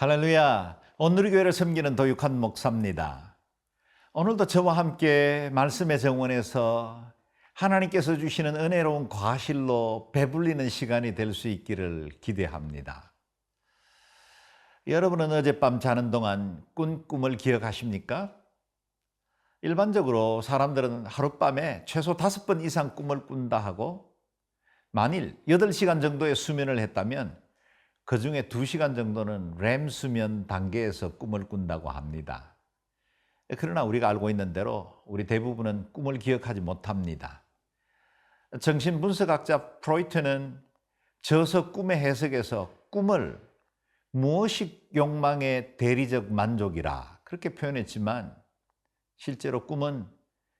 할렐루야. 오늘 교회를 섬기는 도육한 목사입니다. 오늘도 저와 함께 말씀의 정원에서 하나님께서 주시는 은혜로운 과실로 배불리는 시간이 될 수 있기를 기대합니다. 여러분은 어젯밤 자는 동안 꾼 꿈을 기억하십니까? 일반적으로 사람들은 하룻밤에 최소 다섯 번 이상 꿈을 꾼다 하고 만일 8시간 정도의 수면을 했다면 그 중에 2시간 정도는 렘 수면 단계에서 꿈을 꾼다고 합니다. 그러나 우리가 알고 있는 대로 우리 대부분은 꿈을 기억하지 못합니다. 정신분석학자 프로이트는 저서 꿈의 해석에서 꿈을 무의식 욕망의 대리적 만족이라 그렇게 표현했지만 실제로 꿈은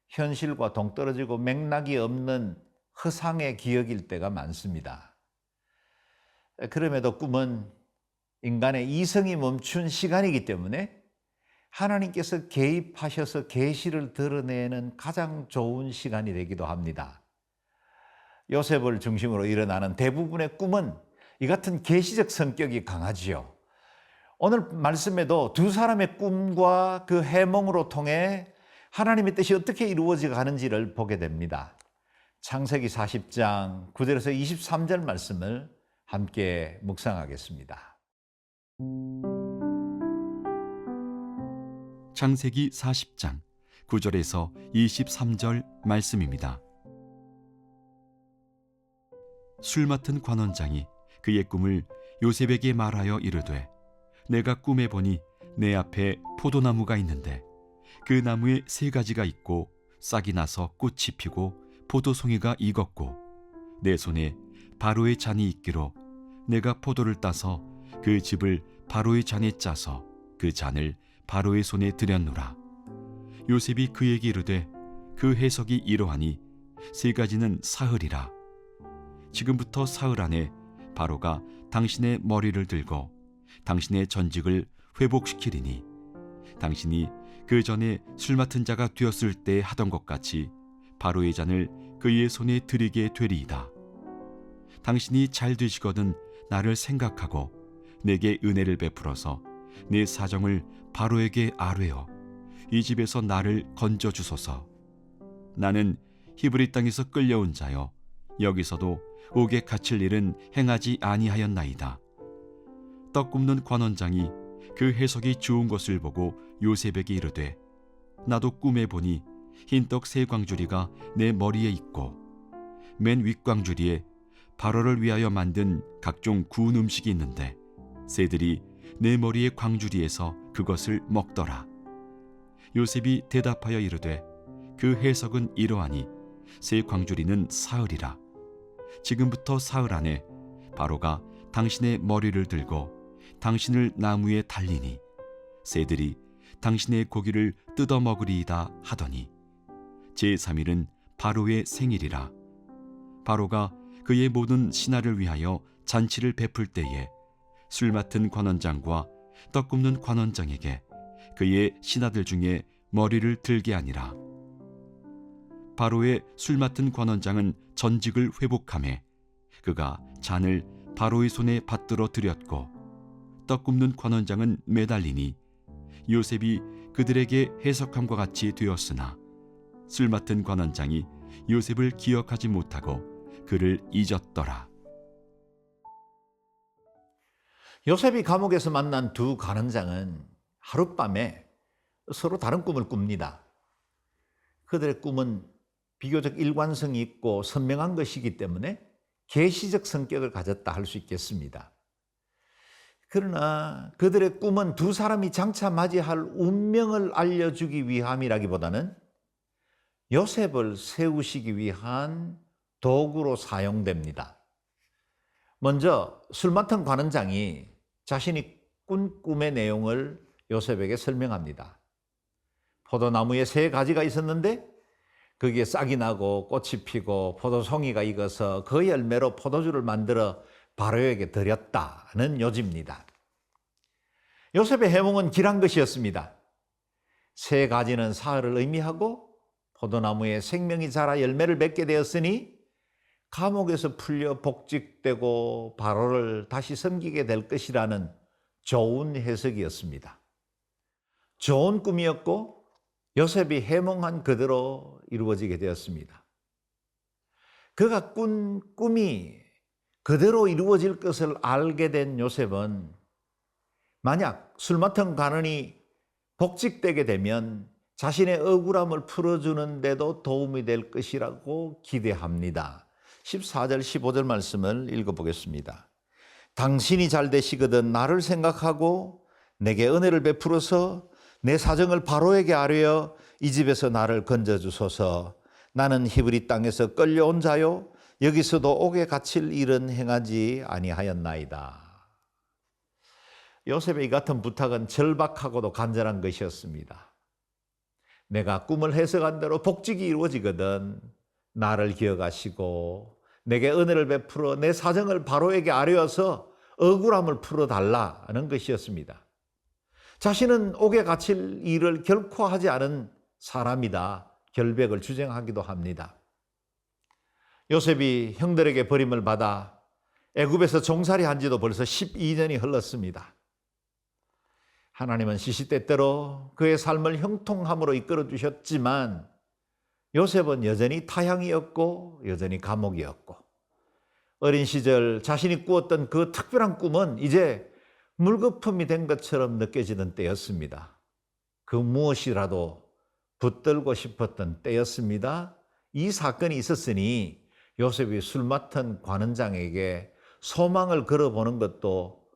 현실과 동떨어지고 맥락이 없는 허상의 기억일 때가 많습니다. 그럼에도 꿈은 인간의 이성이 멈춘 시간이기 때문에 하나님께서 개입하셔서 계시를 드러내는 가장 좋은 시간이 되기도 합니다. 요셉을 중심으로 일어나는 대부분의 꿈은 이 같은 계시적 성격이 강하지요. 오늘 말씀에도 두 사람의 꿈과 그 해몽으로 통해 하나님의 뜻이 어떻게 이루어져 가는지를 보게 됩니다. 창세기 40장 9절에서 23절 말씀을 함께 묵상하겠습니다. 창세기 40장 9절에서 23절 말씀입니다. 술 맡은 관원장이 그의 꿈을 요셉에게 말하여 이르되 내가 꿈에 보니 내 앞에 포도나무가 있는데 그 나무에 세 가지가 있고 싹이 나서 꽃이 피고 포도송이가 익었고 내 손에 바로의 잔이 있기로 내가 포도를 따서 그 집을 바로의 잔에 짜서 그 잔을 바로의 손에 들였노라. 요셉이 그에게 이르되 그 해석이 이러하니 세 가지는 사흘이라. 지금부터 사흘 안에 바로가 당신의 머리를 들고 당신의 전직을 회복시키리니 당신이 그 전에 술 맡은 자가 되었을 때 하던 것 같이 바로의 잔을 그의 손에 들이게 되리이다. 당신이 잘 되시거든 나를 생각하고 내게 은혜를 베풀어서 내 사정을 바로에게 아뢰어 이 집에서 나를 건져 주소서. 나는 히브리 땅에서 끌려온 자여 여기서도 옥에 갇힐 일은 행하지 아니하였나이다. 떡 굽는 관원장이 그 해석이 좋은 것을 보고 요셉에게 이르되 나도 꿈에 보니 흰 떡 세 광주리가 내 머리에 있고 맨 윗광주리에 발어를 위하여 만든 각종 구운 음식이 있는데 새들이 내 머리의 광주리에서 그것을 먹더라. 요셉이 대답하여 이르되 그 해석은 이러하니 새 광주리는 사흘이라. 지금부터 사흘 안에 바로가 당신의 머리를 들고 당신을 나무에 달리니 새들이 당신의 고기를 뜯어 먹으리이다 하더니 제3일은 바로의 생일이라. 바로가 그의 모든 신하를 위하여 잔치를 베풀 때에 술 맡은 관원장과 떡 굽는 관원장에게 그의 신하들 중에 머리를 들게 하니라. 바로의 술 맡은 관원장은 전직을 회복함에 그가 잔을 바로의 손에 받들어 드렸고 떡 굽는 관원장은 매달리니 요셉이 그들에게 해석함과 같이 되었으나 술 맡은 관원장이 요셉을 기억하지 못하고 그를 잊었더라. 요셉이 감옥에서 만난 두 관원장은 하룻밤에 서로 다른 꿈을 꿉니다. 그들의 꿈은 비교적 일관성이 있고 선명한 것이기 때문에 계시적 성격을 가졌다 할 수 있겠습니다. 그러나 그들의 꿈은 두 사람이 장차 맞이할 운명을 알려주기 위함이라기보다는 요셉을 세우시기 위한 도구로 사용됩니다. 먼저 술 맡은 관원장이 자신이 꾼 꿈의 내용을 요셉에게 설명합니다. 포도나무에 세 가지가 있었는데 거기에 싹이 나고 꽃이 피고 포도송이가 익어서 그 열매로 포도주를 만들어 바로에게 드렸다는 요지입니다. 요셉의 해몽은 길한 것이었습니다. 세 가지는 사흘을 의미하고 포도나무에 생명이 자라 열매를 맺게 되었으니 감옥에서 풀려 복직되고 바로를 다시 섬기게 될 것이라는 좋은 해석이었습니다. 좋은 꿈이었고 요셉이 해몽한 그대로 이루어지게 되었습니다. 그가 꾼 꿈이 그대로 이루어질 것을 알게 된 요셉은 만약 술 맡은 관원이 복직되게 되면 자신의 억울함을 풀어주는데도 도움이 될 것이라고 기대합니다. 14절, 15절 말씀을 읽어보겠습니다. 당신이 잘 되시거든 나를 생각하고 내게 은혜를 베풀어서 내 사정을 바로에게 아뢰어 이 집에서 나를 건져 주소서. 나는 히브리 땅에서 끌려온 자요 여기서도 옥에 갇힐 일은 행하지 아니하였나이다. 요셉의 이 같은 부탁은 절박하고도 간절한 것이었습니다. 내가 꿈을 해석한 대로 복직이 이루어지거든 나를 기억하시고 내게 은혜를 베풀어 내 사정을 바로에게 아뢰어서 억울함을 풀어달라는 것이었습니다. 자신은 옥에 갇힐 일을 결코 하지 않은 사람이다. 결백을 주장하기도 합니다. 요셉이 형들에게 버림을 받아 애굽에서 종살이 한 지도 벌써 12년이 흘렀습니다. 하나님은 시시때때로 그의 삶을 형통함으로 이끌어 주셨지만 요셉은 여전히 타향이었고 여전히 감옥이었고 어린 시절 자신이 꾸었던 그 특별한 꿈은 이제 물거품이 된 것처럼 느껴지는 때였습니다. 그 무엇이라도 붙들고 싶었던 때였습니다. 이 사건이 있었으니 요셉이 술 맡은 관원장에게 소망을 걸어보는 것도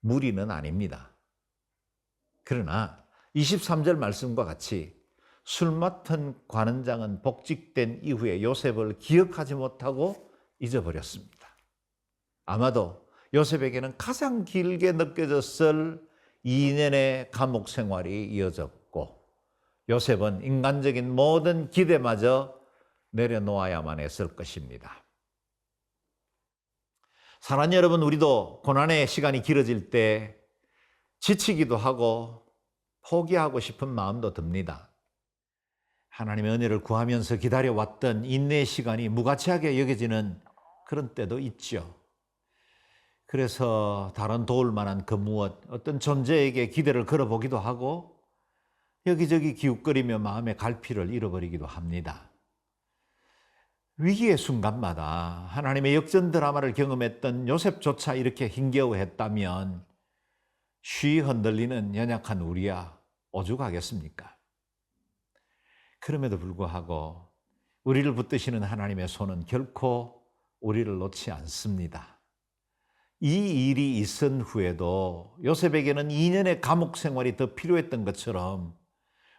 무리는 아닙니다. 그러나 23절 말씀과 같이 술 맡은 관원장은 복직된 이후에 요셉을 기억하지 못하고 잊어버렸습니다. 아마도 요셉에게는 가장 길게 느껴졌을 2년의 감옥 생활이 이어졌고 요셉은 인간적인 모든 기대마저 내려놓아야만 했을 것입니다. 사랑하는 여러분, 우리도 고난의 시간이 길어질 때 지치기도 하고 포기하고 싶은 마음도 듭니다. 하나님의 은혜를 구하면서 기다려왔던 인내의 시간이 무가치하게 여겨지는 그런 때도 있죠. 그래서 다른 도울 만한 그 무엇, 어떤 존재에게 기대를 걸어보기도 하고 여기저기 기웃거리며 마음의 갈피를 잃어버리기도 합니다. 위기의 순간마다 하나님의 역전 드라마를 경험했던 요셉조차 이렇게 힘겨워했다면 쉬 흔들리는 연약한 우리야 오죽하겠습니까? 그럼에도 불구하고 우리를 붙드시는 하나님의 손은 결코 우리를 놓지 않습니다. 이 일이 있은 후에도 요셉에게는 2년의 감옥 생활이 더 필요했던 것처럼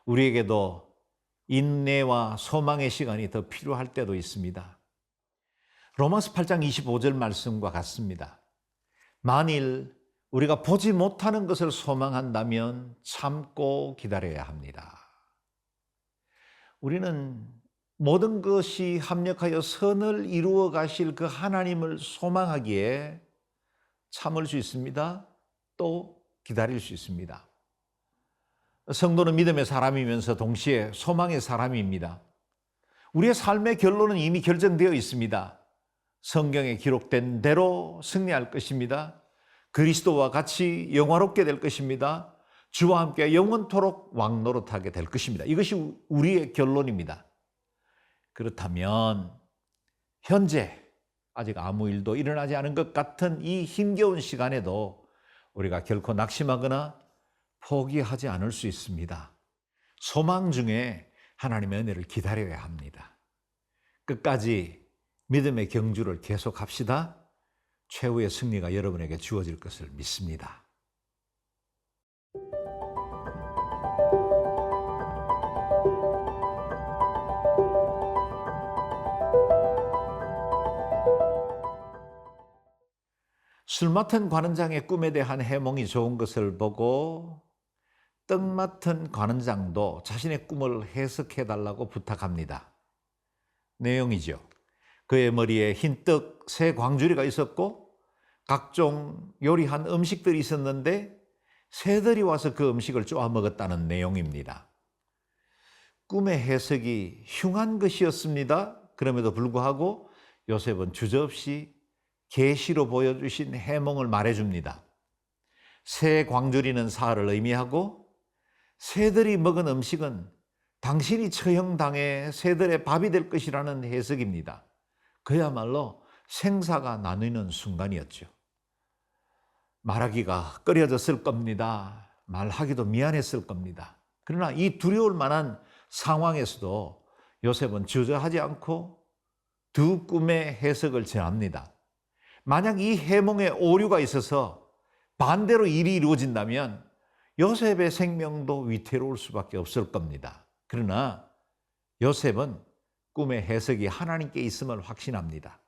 우리에게도 인내와 소망의 시간이 더 필요할 때도 있습니다. 로마서 8장 25절 말씀과 같습니다. 만일 우리가 보지 못하는 것을 소망한다면 참고 기다려야 합니다. 우리는 모든 것이 합력하여 선을 이루어 가실 그 하나님을 소망하기에 참을 수 있습니다. 또 기다릴 수 있습니다. 성도는 믿음의 사람이면서 동시에 소망의 사람입니다. 우리의 삶의 결론은 이미 결정되어 있습니다. 성경에 기록된 대로 승리할 것입니다. 그리스도와 같이 영화롭게 될 것입니다. 주와 함께 영원토록 왕노릇하게 될 것입니다. 이것이 우리의 결론입니다. 그렇다면 현재 아직 아무 일도 일어나지 않은 것 같은 이 힘겨운 시간에도 우리가 결코 낙심하거나 포기하지 않을 수 있습니다. 소망 중에 하나님의 은혜를 기다려야 합니다. 끝까지 믿음의 경주를 계속합시다. 최후의 승리가 여러분에게 주어질 것을 믿습니다. 술 맡은 관원장의 꿈에 대한 해몽이 좋은 것을 보고 떡 맡은 관원장도 자신의 꿈을 해석해 달라고 부탁합니다. 내용이죠. 그의 머리에 흰떡 새 광주리가 있었고 각종 요리한 음식들이 있었는데 새들이 와서 그 음식을 쪼아 먹었다는 내용입니다. 꿈의 해석이 흉한 것이었습니다. 그럼에도 불구하고 요셉은 주저없이 계시로 보여주신 해몽을 말해줍니다. 새 광주리는 사흘을 의미하고 새들이 먹은 음식은 당신이 처형당해 새들의 밥이 될 것이라는 해석입니다. 그야말로 생사가 나뉘는 순간이었죠. 말하기가 꺼려졌을 겁니다. 말하기도 미안했을 겁니다. 그러나 이 두려울 만한 상황에서도 요셉은 주저하지 않고 두 꿈의 해석을 전합니다. 만약 이 해몽에 오류가 있어서 반대로 일이 이루어진다면 요셉의 생명도 위태로울 수밖에 없을 겁니다. 그러나 요셉은 꿈의 해석이 하나님께 있음을 확신합니다.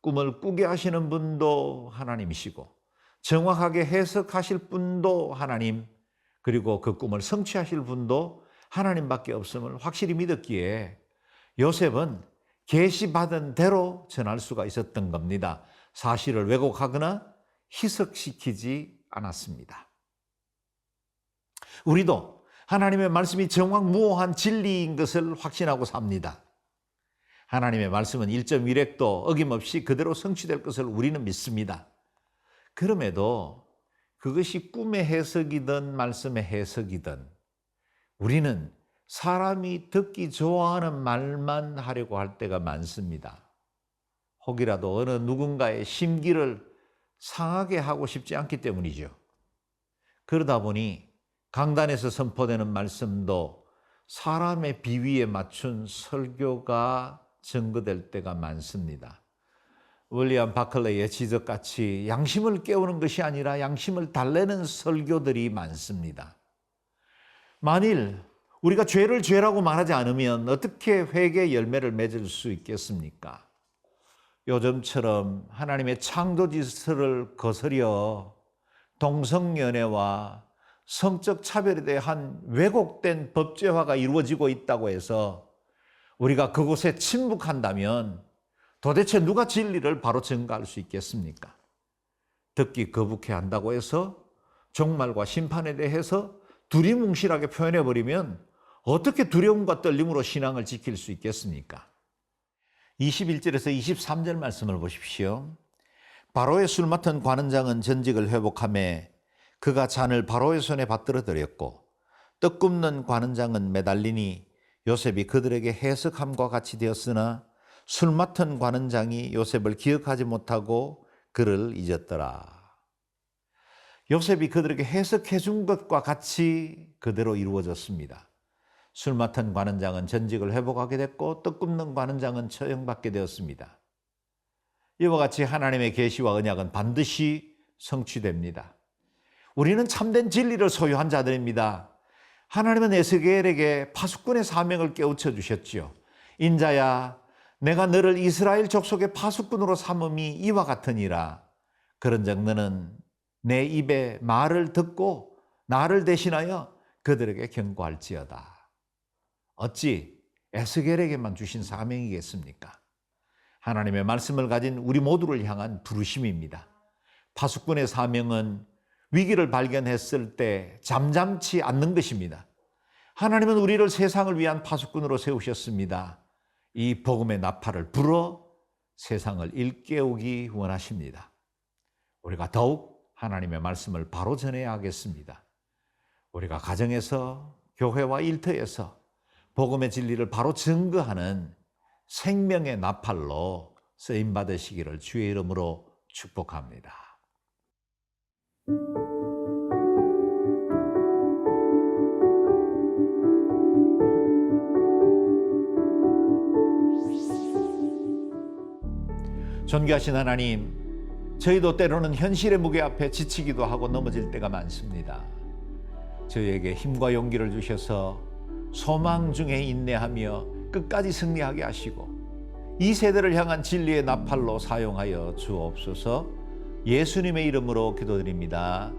꿈을 꾸게 하시는 분도 하나님이시고 정확하게 해석하실 분도 하나님 그리고 그 꿈을 성취하실 분도 하나님밖에 없음을 확실히 믿었기에 요셉은 계시 받은 대로 전할 수가 있었던 겁니다. 사실을 왜곡하거나 희석시키지 않았습니다. 우리도 하나님의 말씀이 정확무오한 진리인 것을 확신하고 삽니다. 하나님의 말씀은 1.1획도 어김없이 그대로 성취될 것을 우리는 믿습니다. 그럼에도 그것이 꿈의 해석이든 말씀의 해석이든 우리는 사람이 듣기 좋아하는 말만 하려고 할 때가 많습니다. 혹이라도 어느 누군가의 심기를 상하게 하고 싶지 않기 때문이죠. 그러다 보니 강단에서 선포되는 말씀도 사람의 비위에 맞춘 설교가 증거될 때가 많습니다. 윌리엄 바클레이의 지적같이 양심을 깨우는 것이 아니라 양심을 달래는 설교들이 많습니다. 만일 우리가 죄를 죄라고 말하지 않으면 어떻게 회개 열매를 맺을 수 있겠습니까? 요즘처럼 하나님의 창조 질서를 거스려 동성연애와 성적 차별에 대한 왜곡된 법제화가 이루어지고 있다고 해서 우리가 그곳에 침묵한다면 도대체 누가 진리를 바로 증가할 수 있겠습니까? 듣기 거북해 한다고 해서 종말과 심판에 대해서 두리뭉실하게 표현해 버리면 어떻게 두려움과 떨림으로 신앙을 지킬 수 있겠습니까? 21절에서 23절 말씀을 보십시오. 바로의 술 맡은 관원장은 전직을 회복함에 그가 잔을 바로의 손에 받들어 드렸고 떡 굽는 관원장은 매달리니 요셉이 그들에게 해석함과 같이 되었으나 술 맡은 관원장이 요셉을 기억하지 못하고 그를 잊었더라. 요셉이 그들에게 해석해 준 것과 같이 그대로 이루어졌습니다. 술 맡은 관원장은 전직을 회복하게 됐고 떡 굽는 관원장은 처형받게 되었습니다. 이와 같이 하나님의 계시와 언약은 반드시 성취됩니다. 우리는 참된 진리를 소유한 자들입니다. 하나님은 에스겔에게 파수꾼의 사명을 깨우쳐 주셨지요. 인자야, 내가 너를 이스라엘 족속의 파수꾼으로 삼음이 이와 같으니라. 그런즉 너는 내 입에 말을 듣고 나를 대신하여 그들에게 경고할지어다. 어찌 에스겔에게만 주신 사명이겠습니까? 하나님의 말씀을 가진 우리 모두를 향한 부르심입니다. 파수꾼의 사명은 위기를 발견했을 때 잠잠치 않는 것입니다. 하나님은 우리를 세상을 위한 파수꾼으로 세우셨습니다. 이 복음의 나팔을 불어 세상을 일깨우기 원하십니다. 우리가 더욱 하나님의 말씀을 바로 전해야 하겠습니다. 우리가 가정에서 교회와 일터에서 복음의 진리를 바로 증거하는 생명의 나팔로 쓰임 받으시기를 주의 이름으로 축복합니다. 존귀하신 하나님, 저희도 때로는 현실의 무게 앞에 지치기도 하고 넘어질 때가 많습니다. 저희에게 힘과 용기를 주셔서 소망 중에 인내하며 끝까지 승리하게 하시고 이 세대를 향한 진리의 나팔로 사용하여 주옵소서 예수님의 이름으로 기도드립니다.